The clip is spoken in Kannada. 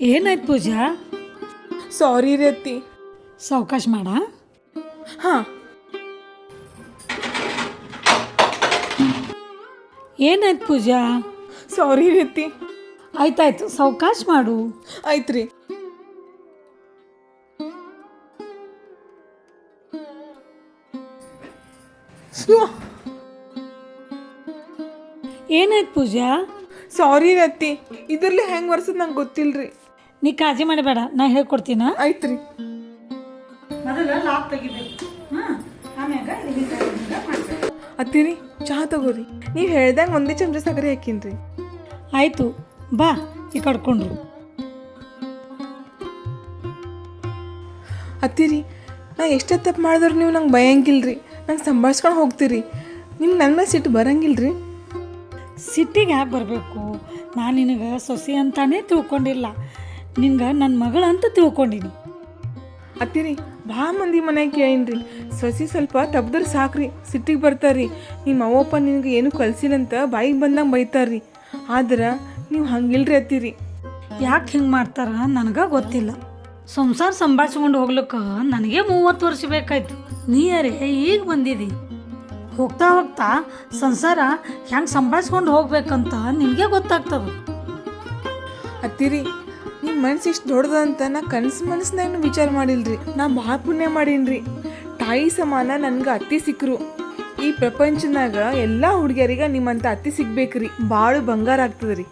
ಏನಾಯ್ತು ಪೂಜಾ? ಸಾರಿ ರೀ ಅತ್ತಿ ಸಾವಕಾಶ ಮಾಡ. ಹಾಂ. ಏನಾಯ್ತು ಪೂಜಾ? ಸಾರಿ ರೀ ಅತ್ತಿ ಆಯ್ತಾಯ್ತು ಸಾವಕಾಶ ಮಾಡು. ಆಯ್ತು ರೀ. ಏನಾಯ್ತು ಪೂಜಾ? ಸಾರಿ ರತ್ತಿ ಇದರಲ್ಲಿ ಇದ್ರಲ್ಲಿ ಹೆಂಗೆ ವರ್ಸದ್ ನಂಗೆ ಗೊತ್ತಿಲ್ರಿ. ನೀ ಕಾಳಜಿ ಮಾಡಬೇಡ ನಾ ಹೇಳ್ಕೊಡ್ತೀನ? ಆಯ್ತ್ರಿ ರೀ. ಮೊದಲ ಲಾಕ್ ತೆಗಿಬೇಕು. ಹಾಂ ಆಮ್ಯಾಗ ಅತ್ತಿರಿ ಚಹಾ ತಗೋರಿ. ನೀವು ಹೇಳ್ದಂಗೆ ಒಂದೇ ಚಮಚ ಸಕ್ಕರೆ ಹಾಕಿನ್ರಿ. ಆಯ್ತು ಬಾ ಈ ಕಡ್ಕೊಂಡ್ರು ಅತ್ತಿರಿ ನಾ ಎಷ್ಟೇ ತಪ್ಪು ಮಾಡಿದ್ರು ನೀವು ನಂಗೆ ಭಯಂಗಿಲ್ರಿ. ನಂಗೆ ಸಂಭಾಳ್ಸ್ಕೊಂಡು ಹೋಗ್ತೀರಿ. ನಿಮ್ಗೆ ನನ್ನ ಸಿಟ್ಟು ಬರಂಗಿಲ್ರಿ. ಸಿಟ್ಟಿಗೆ ಯಾಕೆ ಬರಬೇಕು. ನಾನು ನಿನಗೆ ಸೊಸೆ ಅಂತಾನೇ ತಿಳ್ಕೊಂಡಿಲ್ಲ. ನಿನ್ಗೆ ನನ್ನ ಮಗಳು ಅಂತ ತಿಳ್ಕೊಂಡಿನಿ. ಅತ್ತಿರಿ ಭಾಳ ಮಂದಿ ಮನ್ಯಾಗ ಕೇಳಿನ್ರಿ. ಸೊಸಿ ಸ್ವಲ್ಪ ತಬ್ದ್ರೆ ಸಾಕ್ರಿ ಸಿಟ್ಟಿಗೆ ಬರ್ತಾರ್ರಿ. ನಿಮ್ಮ ಅವ್ವಪ್ಪ ನಿನಗೆ ಏನು ಕಲ್ಸಿಲ್ಲಂತ ಬಾಯಿಗೆ ಬಂದಂಗೆ ಬೈತಾರ್ರಿ. ಆದ್ರೆ ನೀವು ಹಂಗಿಲ್ರಿ ಅತ್ತಿರಿ. ಯಾಕೆ ಹಿಂಗೆ ಮಾಡ್ತಾರ ನನಗೆ ಗೊತ್ತಿಲ್ಲ. ಸಂಸಾರ ಸಂಭಾಳಿಸ್ಕೊಂಡು ಹೋಗ್ಲಿಕ್ಕೆ ನನಗೆ ಮೂವತ್ತು ವರ್ಷ ಬೇಕಾಯ್ತು. ನೀಯರೇ ಈಗ ಬಂದಿದಿ. ಹೋಗ್ತಾ ಹೋಗ್ತಾ ಸಂಸಾರ ಹೆಂಗೆ ಸಂಭಾಳಿಸ್ಕೊಂಡು ಹೋಗ್ಬೇಕಂತ ನಿಮಗೆ ಗೊತ್ತಾಗ್ತದೆ. ಅತ್ತಿರಿ ನಿಮ್ಮ ಮನ್ಸು ಇಷ್ಟು ದೊಡ್ಡದಂತ ನಾ ಕನಸು ಮನಸ್ನಾಗ ವಿಚಾರ ಮಾಡಿಲ್ರಿ? ನಾ ಭಾಳ ಪುಣ್ಯ ಮಾಡೀನ್ರಿ. ತಾಯಿ ಸಮಾನ ನನ್ಗೆ ಅತ್ತಿ ಸಿಕ್ಕರು ಈ ಪ್ರಪಂಚನಾಗ ಎಲ್ಲ ಹುಡುಗಿಯರಿಗೆ ನಿಮ್ಮಂತ ಅತ್ತಿ ಸಿಗ್ಬೇಕ್ರಿ. ಭಾಳ ಬಂಗಾರ ಆಗ್ತದ್ರಿ.